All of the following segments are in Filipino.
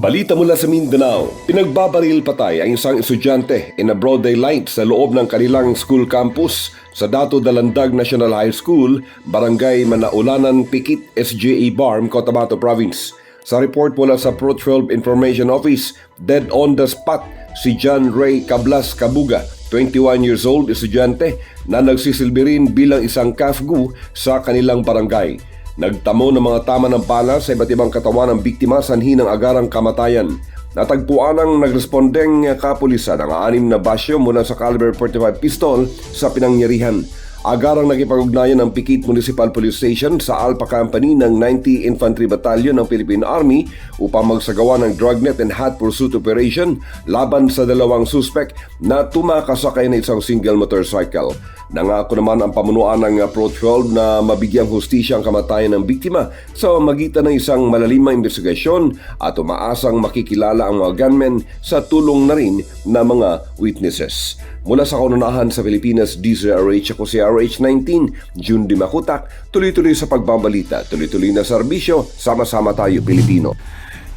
Balita mula sa Mindanao, pinagbabaril patay ang isang estudyante in a broad daylight sa loob ng kanilang school campus sa Dato Dalandag National High School, Barangay Manaulanan, Pikit, SGA Barm, Cotabato Province. Sa report mula sa Pro 12 Information Office, dead on the spot si John Ray Cablas Kabuga, 21 years old, estudyante na nagsisilbi rin bilang isang kafgu sa kanilang barangay. Nagtamo ng mga tama ng bala sa iba't ibang katawan ng biktima sanhi ng agarang kamatayan. Natagpuan ang nagrespondeng kapulisan ang anim na basyo mula sa caliber 45 pistol sa pinangyarihan. Agarang nakipag-ugnayan ng Pikit Municipal Police Station sa Alpha Company ng 90 Infantry Battalion ng Philippine Army upang magsagawa ng drugnet and hot pursuit operation laban sa dalawang suspect na tumakasakay na isang single motorcycle. Nangako naman ang pamunuan ng Pro 12 na mabigyang hustisya ang kamatayan ng biktima sa magitan ng isang malalimang investigasyon at umaasang makikilala ang mga gunmen sa tulong na rin ng mga witnesses. Mula sa kaunahan sa Pilipinas, DZRH ako si RH19, June Di Makutak, tuloy-tuloy sa pagbabalita, tuloy-tuloy na serbisyo, sama-sama tayo Pilipino.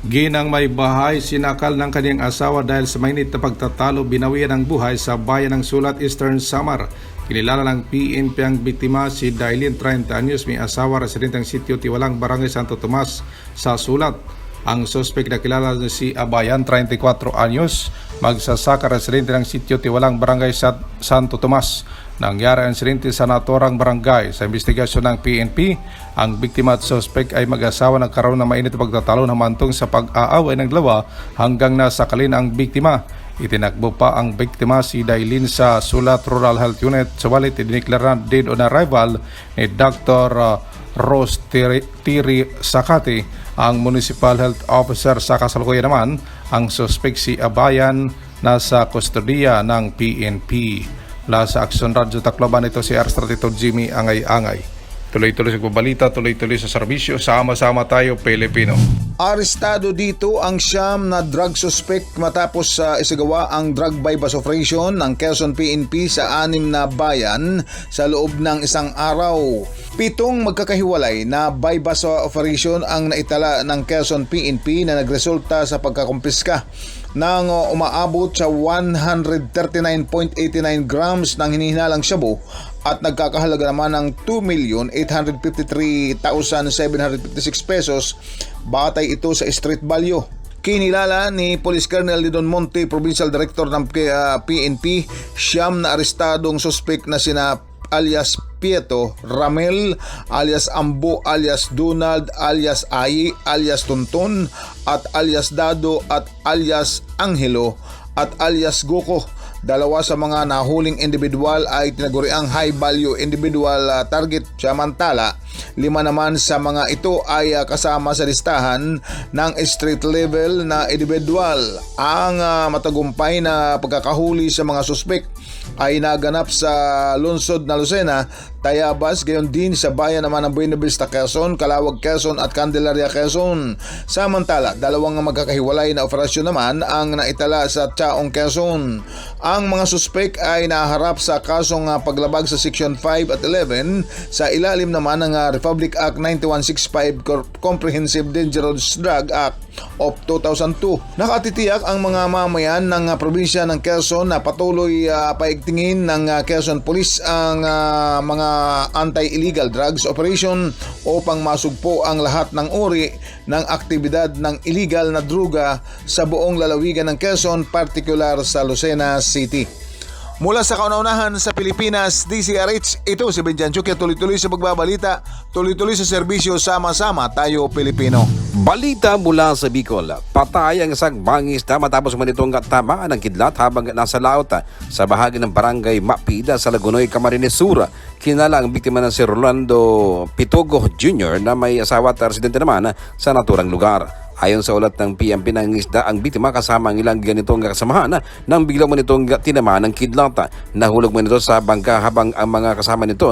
Ginang may bahay, sinakal ng kanyang asawa dahil sa mainit na pagtatalo, binawian ng buhay sa bayan ng Sulat, Eastern Samar. Kinilala ng PNP ang biktima si Dailin 30 anyos, may asawa residenteng sitio Tiwalang, Barangay Santo Tomas sa Sulat. Ang suspect na kilala si Abayan, 34 anyos, magsasaka residente ng sitio Tiwalang, Barangay Sa- Santo Tomas. Nangyari ang insidente sa naturang barangay. Sa investigasyon ng PNP, ang biktima at suspect ay mag-asawa nagkaroon ng mainit pagtatalo na mantong sa pag-aaway ng dalawa hanggang nasakalin ang biktima. Itinakbo pa ang biktima si Dailin sa Sulat Rural Health Unit sa walit diniklara dead on arrival ni Dr. uh, Rose Tiri, Sakati, ang Municipal Health Officer sa kasalukuyan naman, ang suspect si Abayan nasa kustodiya ng PNP. Mula sa Action Radio Tacloban ito si Arstratito Jimmy Angay-Angay. Tuloy-tuloy sa pabalita, tuloy-tuloy sa serbisyo, sama-sama tayo Pilipino. Arestado dito ang siyam na drug suspect matapos sa isagawa ang drug bypass operation ng Quezon PNP sa anim na bayan sa loob ng isang araw. Pitong magkakahiwalay na bypass operation ang naitala ng Quezon PNP na nagresulta sa pagkakumpiska ng umaabot sa 139.89 grams ng hinihinalang shabu at nagkakahalaga naman ng 2,853,756 pesos batay ito sa street value. Kinilala ni Police Colonel Lidon Monte, Provincial Director ng PNP, siyam na arestadong suspect na sina alias Pieto, Ramel, alias Ambo, alias Donald, alias Ayi, alias Tunton, at alias Dado, at alias Angelo, at alias Goko. Dalawa sa mga nahuling individual ay tinaguriang high value individual uh, target. Samantala lima naman sa mga ito ay uh, kasama sa listahan ng street level na individual. Ang uh, matagumpay na pagkakahuli sa mga suspek ay naganap sa lungsod na Lucena, Tayabas, gayon din sa bayan naman ng Buena Vista, Quezon, Calawag, Quezon at Candelaria, Quezon. Samantala, dalawang magkakahiwalay na operasyon naman ang naitala sa Chaong, Quezon. Ang mga suspek ay naharap sa kasong uh, paglabag sa Section 5 at 11 sa ilalim naman ng Republic Act 9165 Cor- Comprehensive Dangerous Drug Act of 2002. Nakatitiyak ang mga mamayan ng uh, probinsya ng Quezon na patuloy uh, paigtingin ng uh, Quezon Police ang uh, mga anti-illegal drugs operation upang masugpo ang lahat ng uri ng aktibidad ng illegal na druga sa buong lalawigan ng Quezon, particular sa Lucena City. Mula sa kauna-unahan sa Pilipinas, DCRH, ito si Benjan Chukya, tuloy-tuloy sa pagbabalita, tuloy-tuloy sa serbisyo, sama-sama tayo Pilipino. Balita mula sa Bicol. Patay ang isang mangisda matapos manitong tamaan ng kidlat habang nasa laot sa bahagi ng barangay Mapida sa Lagunoy, Camarines Sur. Kinala ang biktima na si Rolando Pitogo Jr. na may asawa at residente naman sa naturang lugar. Ayon sa ulat ng PMP ng isda, ang biktima kasama ang ilang ganitong kasamahan ah, nang bigla mo nitong tinamaan ng kidlat. Nahulog mo nito sa bangka habang ang mga kasama nito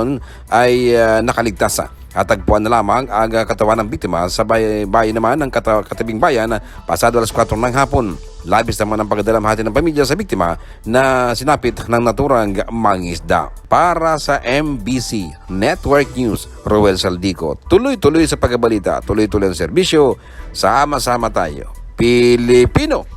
ay ah, nakaligtas. At tagpuan na lamang ang ah, katawan ng biktima sa bay- bayan naman ng kata- katabing bayan pasado alas 4 ng hapon. Labis naman ang pagdalamhati ng pamilya sa biktima na sinapit ng naturang mangisda. Para sa MBC Network News, Roel Saldico, tuloy-tuloy sa pagbabalita, tuloy-tuloy ang serbisyo, sama-sama tayo. Pilipino.